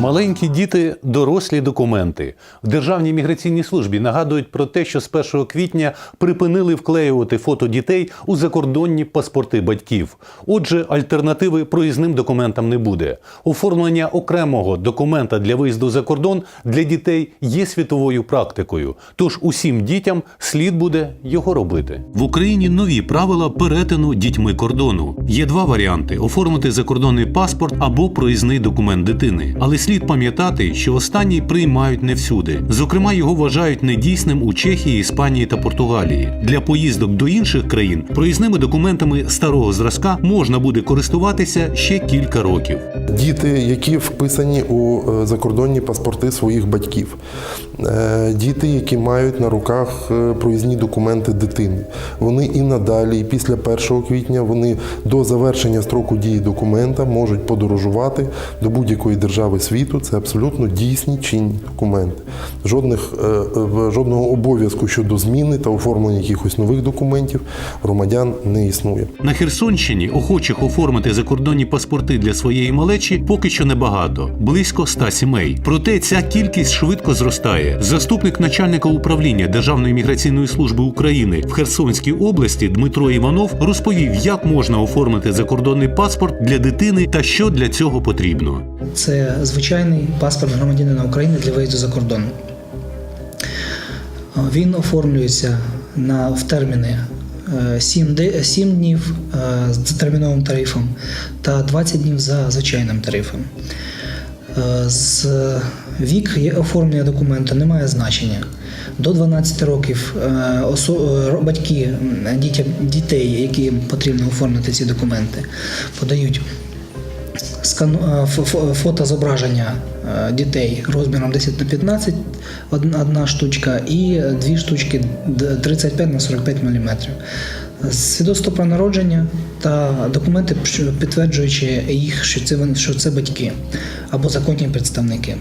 Маленькі діти дорослі документи. В Державній міграційній службі нагадують про те, що з 1 квітня припинили вклеювати фото дітей у закордонні паспорти батьків. Отже, альтернативи проїзним документам не буде. Оформлення окремого документа для виїзду за кордон для дітей є світовою практикою. Тож усім дітям слід буде його робити. В Україні нові правила перетину дітьми кордону. Є два варіанти: оформити закордонний паспорт або проїзний документ дитини. Але слід пам'ятати, що останній приймають не всюди. Зокрема, його вважають недійсним у Чехії, Іспанії та Португалії. Для поїздок до інших країн проїзними документами старого зразка можна буде користуватися ще кілька років. Діти, які вписані у е, закордонні паспорти своїх батьків, Е, діти, які мають на руках е, проїзні документи дитини, вони і надалі, і після 1 квітня, вони до завершення строку дії документа можуть подорожувати до будь-якої держави світу. Це абсолютно дійсні чинні документи. Жодних, е, е, жодного обов'язку щодо зміни та оформлення якихось нових документів громадян не існує. На Херсонщині охочих оформити закордонні паспорти для своєї малечі поки що небагато близько 100 сімей. Проте ця кількість швидко зростає. Заступник начальника управління Державної міграційної служби України в Херсонській області Дмитро Іванов розповів, як можна оформити закордонний паспорт для дитини та що для цього потрібно. Це звичайний паспорт громадянина України для виїзду за кордон. Він оформлюється на, в терміни е, 7, 7 днів е, з терміновим тарифом та 20 днів за звичайним тарифом. Е, З вік оформлення документу не має значення. До 12 років батьки дітей, яким потрібно оформити ці документи, подають скану, фо- фо- фотозображення е, дітей розміром 10 на 15, одна, штучка, і дві штучки 35 на 45 мм. Свідоцтво про народження та документи, підтверджуючи їх, що це, що це батьки або законні представники.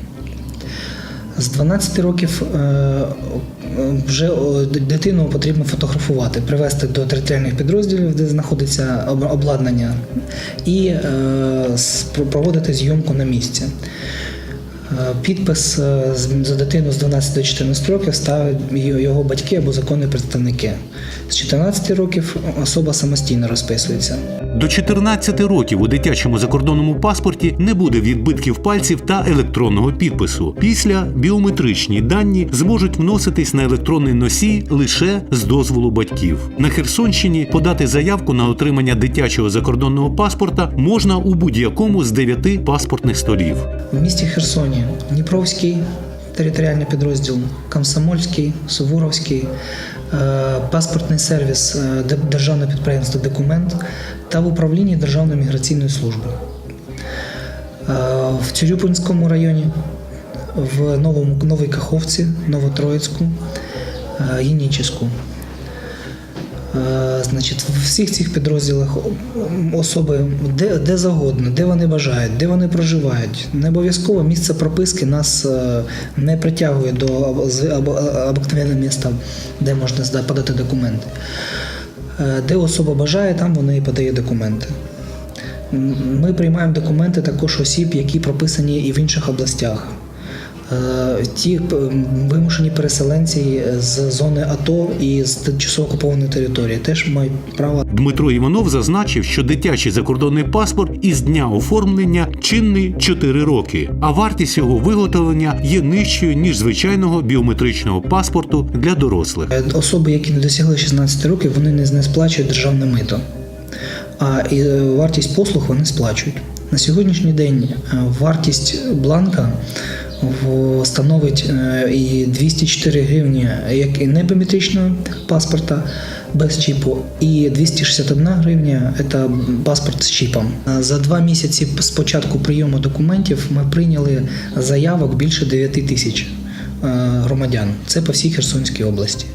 З 12 років е, вже дитину потрібно фотографувати, привезти до територіальних підрозділів, де знаходиться обладнання, і е, проводити зйомку на місці. Е, Підпис е, за дитину з 12 до 14 років ставить його батьки або законні представники. З 14 років особа самостійно розписується. До 14 років у дитячому закордонному паспорті не буде відбитків пальців та електронного підпису. Після біометричні дані зможуть вноситись на електронний носій лише з дозволу батьків. На Херсонщині подати заявку на отримання дитячого закордонного паспорта можна у будь-якому з дев'яти паспортних столів. В місті Херсоні Дніпровський територіальний підрозділ, Комсомольський, Суворовський, е, паспортний сервіс Державного підприємства Документ та в управлінні Державної міграційної служби. Е, В Цюрюпинському районі, в Новому, Новій Каховці, Новотроїцьку, е, Єнічеську. Е, Значить, в всіх цих підрозділах особи де, де завгодно, де вони бажають, де вони проживають. Не обов'язково місце прописки нас е, не притягує до об- обикновенного міста, де можна подати документи. Е, Де особа бажає, там вона і подає документи. Ми приймаємо документи також осіб, які прописані і в інших областях. Е, Ті вимушені переселенці з зони АТО і з тимчасово окупованої території теж мають право Дмитро Іванов зазначив, що дитячий закордонний паспорт із дня оформлення чинний 4 роки, а вартість його виготовлення є нижчою ніж звичайного біометричного паспорту для дорослих. Е, Особи, які не досягли 16 років, вони не, сплачують державне мито, а і е, вартість послуг вони сплачують. На сьогоднішній день е, вартість бланка становить е, і 204 гривні, як і небіометричного паспорта без чіпу, і 261 гривня це паспорт з чіпом. За два місяці з початку прийому документів ми прийняли заявок більше 9 тисяч громадян. Це по всій Херсонській області.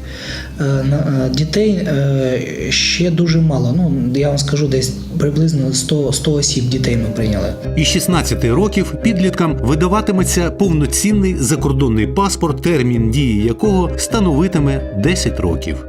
Е, е, Дітей е, ще дуже мало. Ну я вам скажу, десь приблизно 100, 100 осіб дітей ми прийняли. І 16 років підліткам видаватиметься повноцінний закордонний паспорт, термін дії якого становитиме 10 років.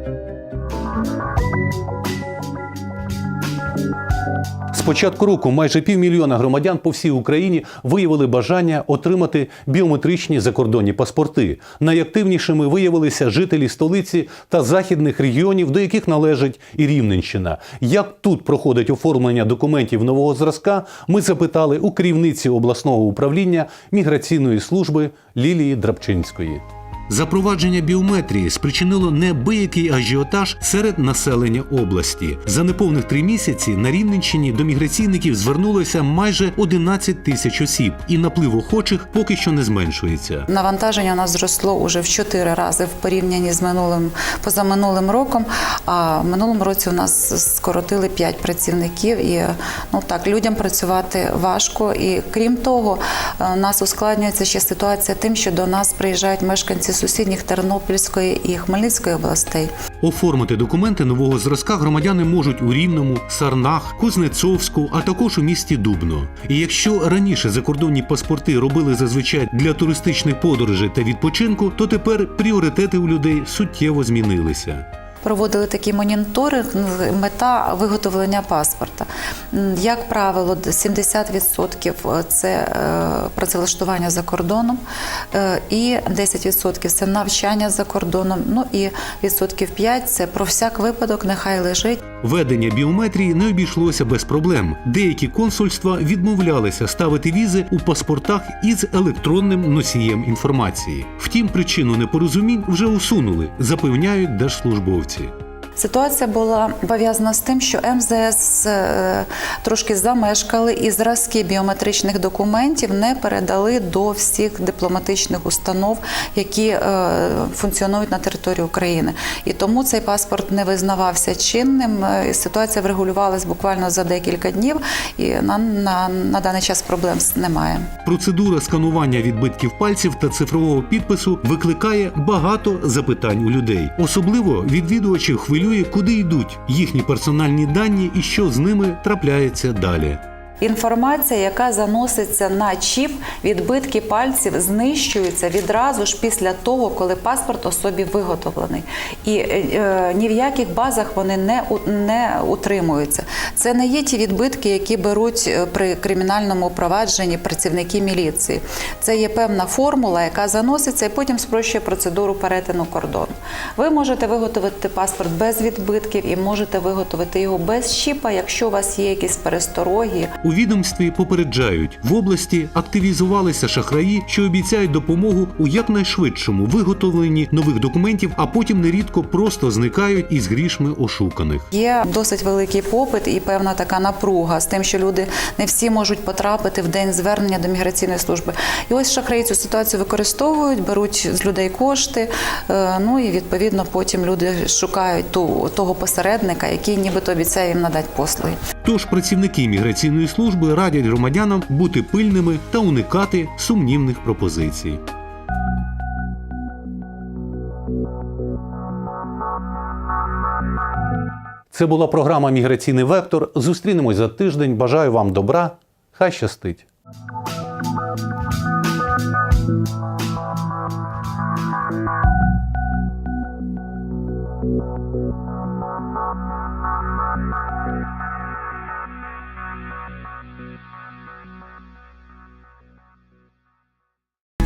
З початку року майже півмільйона громадян по всій Україні виявили бажання отримати біометричні закордонні паспорти. Найактивнішими виявилися жителі столиці та західних регіонів, до яких належить і Рівненщина. Як тут проходить оформлення документів нового зразка, ми запитали у керівниці обласного управління міграційної служби Лілії Драбчинської. Запровадження біометрії спричинило неабиякий ажіотаж серед населення області. За неповних три місяці на Рівненщині до міграційників звернулося майже 11 тисяч осіб, і наплив охочих поки що не зменшується. Навантаження у нас зросло уже в 4 рази в порівнянні з минулим позаминулим роком. А в минулому році у нас скоротили 5 працівників, і ну так людям працювати важко. І крім того, е, у нас ускладнюється ще ситуація тим, що до нас приїжджають мешканці сусідніх Тернопільської і Хмельницької областей. Оформити документи нового зразка громадяни можуть у Рівному, Сарнах, Кузнецовську, а також у місті Дубно. І якщо раніше закордонні паспорти робили зазвичай для туристичних подорожей та відпочинку, то тепер пріоритети у людей суттєво змінилися. Проводили такий моніторинг, мета виготовлення паспорта. Як правило, 70% це е, працевлаштування за кордоном, е, і 10% це навчання за кордоном. Ну і відсотків 5% це про всяк випадок, нехай лежить. Ведення біометрії не обійшлося без проблем. Деякі консульства відмовлялися ставити візи у паспортах із електронним носієм інформації. Втім, причину непорозумінь вже усунули, запевняють держслужбовці. Ситуація була пов'язана з тим, що МЗС е, трошки замешкали і зразки біометричних документів не передали до всіх дипломатичних установ, які е, функціонують на території України. І тому цей паспорт не визнавався чинним. Е, Ситуація врегулювалась буквально за декілька днів, і на, на, на даний час проблем немає. Процедура сканування відбитків пальців та цифрового підпису викликає багато запитань у людей. Особливо відвідувачів хвилює, куди йдуть їхні персональні дані і що з ними трапляється далі. Інформація, яка заноситься на чіп, відбитки пальців знищуються відразу ж після того, коли паспорт особі виготовлений. І е, е, ні в яких базах вони не, у- не утримуються. Це не є ті відбитки, які беруть е, при кримінальному провадженні працівники міліції. Це є певна формула, яка заноситься і потім спрощує процедуру перетину кордону. Ви можете виготовити паспорт без відбитків і можете виготовити його без чіпа, якщо у вас є якісь перестороги. У відомстві попереджають, в області активізувалися шахраї, що обіцяють допомогу у якнайшвидшому виготовленні нових документів, а потім нерідко просто зникають із грішми ошуканих. Є досить великий попит і певна така напруга з тим, що люди не всі можуть потрапити в день звернення до міграційної служби. І ось шахраї цю ситуацію використовують, беруть з людей кошти. е, Ну і відповідно потім люди шукають ту того посередника, який нібито обіцяє їм надати послуги. Тож працівники міграційної служби радять громадянам бути пильними та уникати сумнівних пропозицій. Це була програма Міграційний вектор. Зустрінемось за тиждень. Бажаю вам добра. Хай щастить.